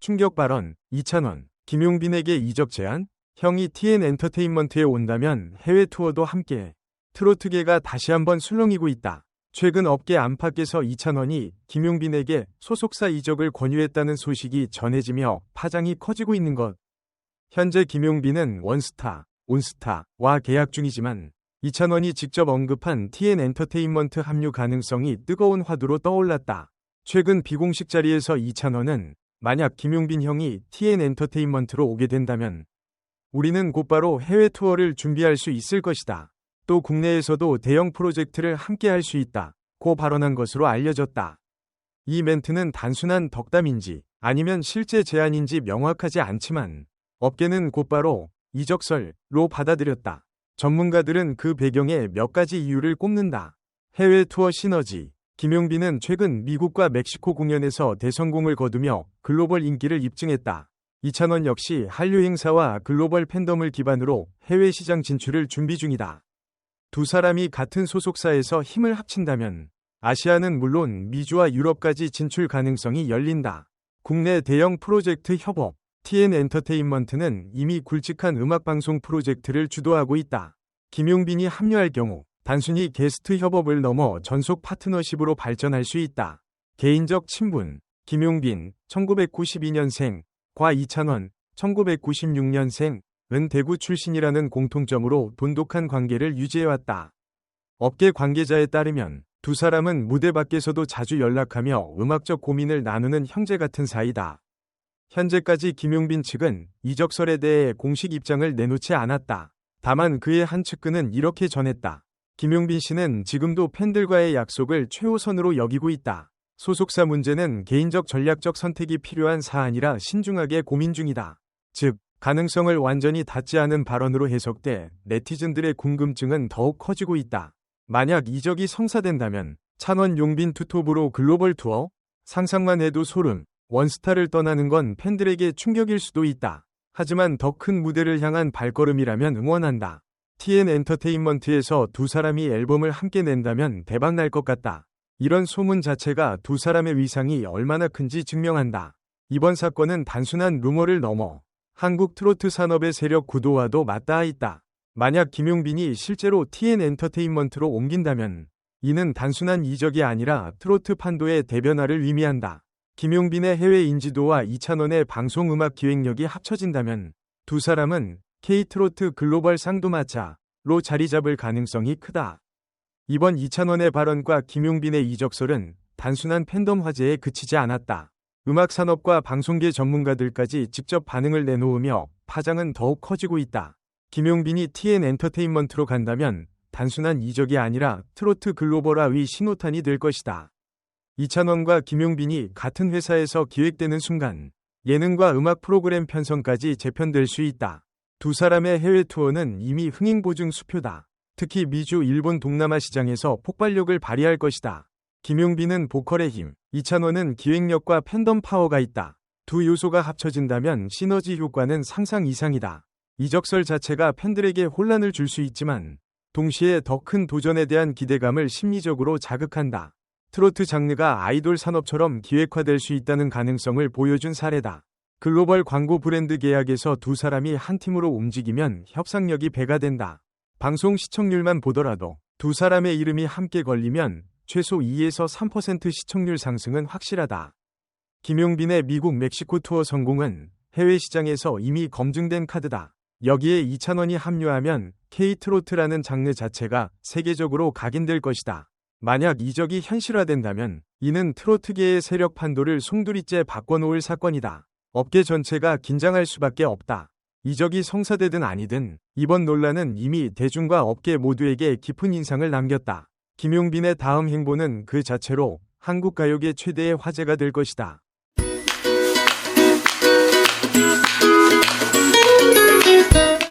충격 발언, 이찬원, 김용빈에게 이적 제안? 형이 TN 엔터테인먼트에 온다면 해외 투어도 함께. 트로트계가 다시 한번 술렁이고 있다. 최근 업계 안팎에서 이찬원이 김용빈에게 소속사 이적을 권유했다는 소식이 전해지며 파장이 커지고 있는 것. 현재 김용빈은 원스타, 온스타와 계약 중이지만 이찬원이 직접 언급한 TN 엔터테인먼트 합류 가능성이 뜨거운 화두로 떠올랐다. 최근 비공식 자리에서 이찬원은 만약 김용빈 형이 TN 엔터테인먼트로 오게 된다면 우리는 곧바로 해외 투어를 준비할 수 있을 것이다. 또 국내에서도 대형 프로젝트를 함께 할 수 있다. 고 발언한 것으로 알려졌다. 이 멘트는 단순한 덕담인지 아니면 실제 제안인지 명확하지 않지만 업계는 곧바로 이적설로 받아들였다. 전문가들은 그 배경에 몇 가지 이유를 꼽는다. 해외 투어 시너지. 김용빈은 최근 미국과 멕시코 공연에서 대성공을 거두며 글로벌 인기를 입증했다. 이찬원 역시 한류 행사와 글로벌 팬덤을 기반으로 해외 시장 진출을 준비 중이다. 두 사람이 같은 소속사에서 힘을 합친다면 아시아는 물론 미주와 유럽까지 진출 가능성이 열린다. 국내 대형 프로젝트 협업 TN 엔터테인먼트는 이미 굵직한 음악방송 프로젝트를 주도하고 있다. 김용빈이 합류할 경우 단순히 게스트 협업을 넘어 전속 파트너십으로 발전할 수 있다. 개인적 친분 김용빈 1992년생 과 이찬원 1996년생 은 대구 출신이라는 공통점으로 돈독한 관계를 유지해왔다. 업계 관계자에 따르면 두 사람은 무대 밖에서도 자주 연락하며 음악적 고민을 나누는 형제 같은 사이다. 현재까지 김용빈 측은 이적설에 대해 공식 입장을 내놓지 않았다. 다만 그의 한 측근은 이렇게 전했다. 김용빈 씨는 지금도 팬들과의 약속을 최우선으로 여기고 있다. 소속사 문제는 개인적 전략적 선택이 필요한 사안이라 신중하게 고민 중이다. 즉, 가능성을 완전히 닫지 않은 발언으로 해석돼 네티즌들의 궁금증은 더욱 커지고 있다. 만약 이적이 성사된다면 찬원 용빈 투톱으로 글로벌 투어? 상상만 해도 소름. 원스타를 떠나는 건 팬들에게 충격일 수도 있다. 하지만 더 큰 무대를 향한 발걸음이라면 응원한다. TN 엔터테인먼트에서 두 사람이 앨범을 함께 낸다면 대박 날 것 같다. 이런 소문 자체가 두 사람의 위상이 얼마나 큰지 증명한다. 이번 사건은 단순한 루머를 넘어 한국 트로트 산업의 세력 구도와도 맞닿아 있다. 만약 김용빈이 실제로 TN 엔터테인먼트로 옮긴다면 이는 단순한 이적이 아니라 트로트 판도의 대변화를 의미한다. 김용빈의 해외 인지도와 이찬원의 방송 음악 기획력이 합쳐진다면 두 사람은 K트로트 글로벌 쌍두마차로 자리 잡을 가능성이 크다. 이번 이찬원의 발언과 김용빈의 이적설은 단순한 팬덤 화제에 그치지 않았다. 음악 산업과 방송계 전문가들까지 직접 반응을 내놓으며 파장은 더욱 커지고 있다. 김용빈이 TN 엔터테인먼트로 간다면 단순한 이적이 아니라 트로트 글로벌화의 신호탄이 될 것이다. 이찬원과 김용빈이 같은 회사에서 기획되는 순간 예능과 음악 프로그램 편성까지 재편될 수 있다. 두 사람의 해외 투어는 이미 흥행 보증 수표다. 특히 미주 일본 동남아 시장에서 폭발력을 발휘할 것이다. 김용빈은 보컬의 힘, 이찬원은 기획력과 팬덤 파워가 있다. 두 요소가 합쳐진다면 시너지 효과는 상상 이상이다. 이적설 자체가 팬들에게 혼란을 줄 수 있지만 동시에 더 큰 도전에 대한 기대감을 심리적으로 자극한다. 트로트 장르가 아이돌 산업처럼 기획화될 수 있다는 가능성을 보여준 사례다. 글로벌 광고 브랜드 계약에서 두 사람이 한 팀으로 움직이면 협상력이 배가 된다. 방송 시청률만 보더라도 두 사람의 이름이 함께 걸리면 최소 2에서 3% 시청률 상승은 확실하다. 김용빈의 미국 멕시코 투어 성공은 해외 시장에서 이미 검증된 카드다. 여기에 이찬원이 합류하면 K트로트라는 장르 자체가 세계적으로 각인될 것이다. 만약 이적이 현실화된다면 이는 트로트계의 세력 판도를 송두리째 바꿔놓을 사건이다. 업계 전체가 긴장할 수밖에 없다. 이적이 성사되든 아니든 이번 논란은 이미 대중과 업계 모두에게 깊은 인상을 남겼다. 김용빈의 다음 행보는 그 자체로 한국 가요계 최대의 화제가 될 것이다.